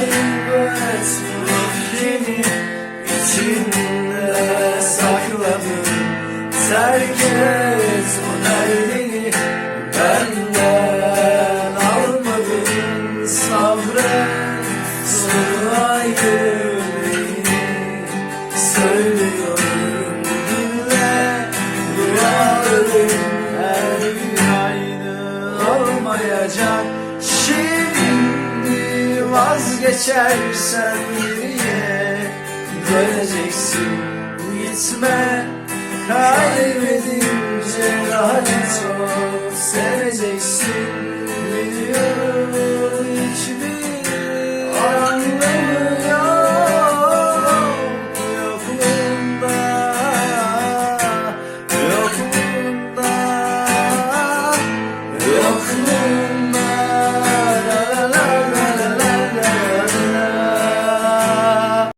bu öfkeni içinde sakladın Terk et o derdini benden Sabret sonraydı beni Söylüyorum dinle Rüyalarım her gün Şimdi vazgeçersen geriye Döneceksin gitme Kaybedince daha çok seveceksin Biliyorum